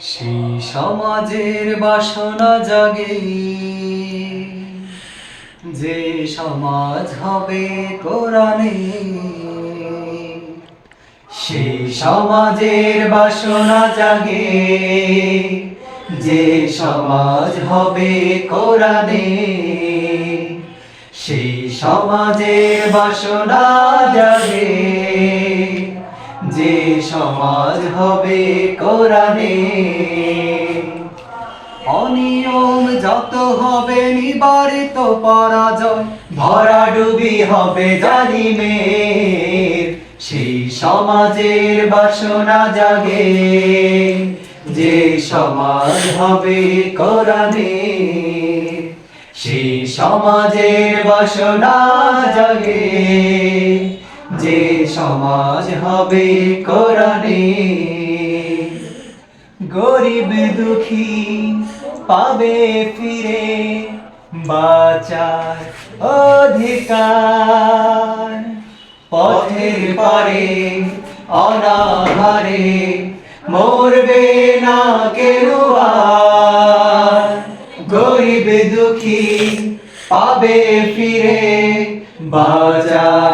সেই সমাজের বাসনা জাগে। যে সমাজ হবে কোরআনে, সেই সমাজের বাসনা জাগে। যে সমাজ হবে কোরআনে, সেই সমাজের বাসনা জাগে। সমাজ হবে কোরআনে। অনিয়ম যত হবে নিবারিত পরাজয় ভরাডুবি হবে জালিমের। সেই সমাজের বাসনা জাগে। যে সমাজ হবে কোরআনে, সেই সমাজের বাসনা জাগে। যে সমাজ হবে কোরআনে, গরিব দুঃখী পাবে ফিরে বাঁচার অধিকার পথের পারে, অনাহারে মরবে না কেউ। গরিব দুঃখী পাবে ফিরে বাজার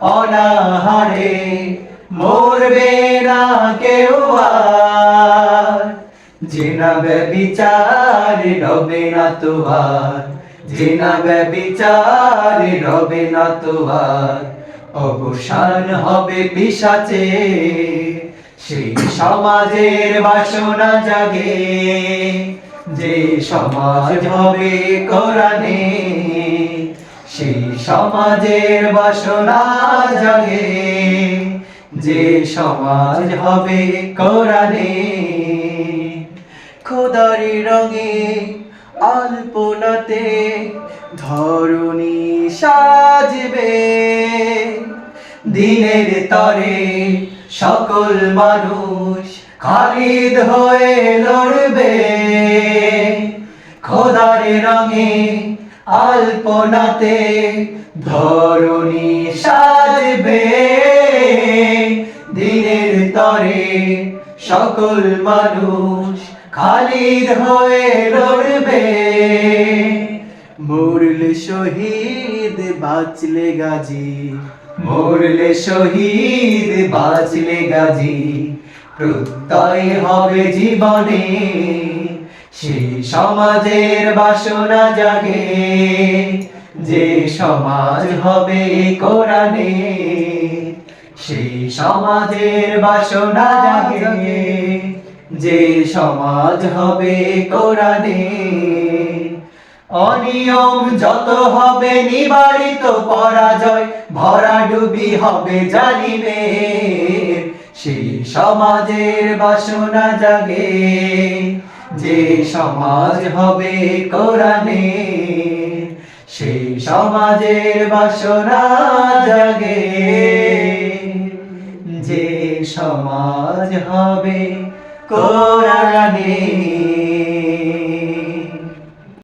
অনাহারে মরবে না কেউ আর। জিনা বিচার রবে না তোমার জিনা বিচার রবে না তোমার অবসান হবে পিসাচে সেই সমাজের বাসনা জাগে। যে সমাজ হবে কোরআনে সেই সমাজের বাসনা জাগে। যে সমাজ হবে কোরআনে, খোদারি রঙে আলপনাতে ধরণী সাজবে। দিনের তরে সকল মানুষ খালিদ হয়ে লড়বে। খোদার রঙে আলপনাতে ধরণী সাজবে। দিনের তরে সকল মানুষ খালিদ হয়ে লড়বে মরলে শহীদ বাঁচলে গাজী, মরলে শহীদ বাঁচলে গাজী, প্রত্যয় হবে জীবনে। সমাজের বাসনা জাগে, যে সমাজ হবে কোরআনে সেই সমাজের বাসনা জাগে, যে সমাজ হবে কোরআনে। অনিয়ম যত হবে নিবারিত পরাজয় ভরা ডুবি হবে জানিবে সেই সমাজের বাসনা জাগে। যে সমাজ হবে কোরআনে সেই সমাজের বাসনা জাগে। যে সমাজ হবে কোরআনে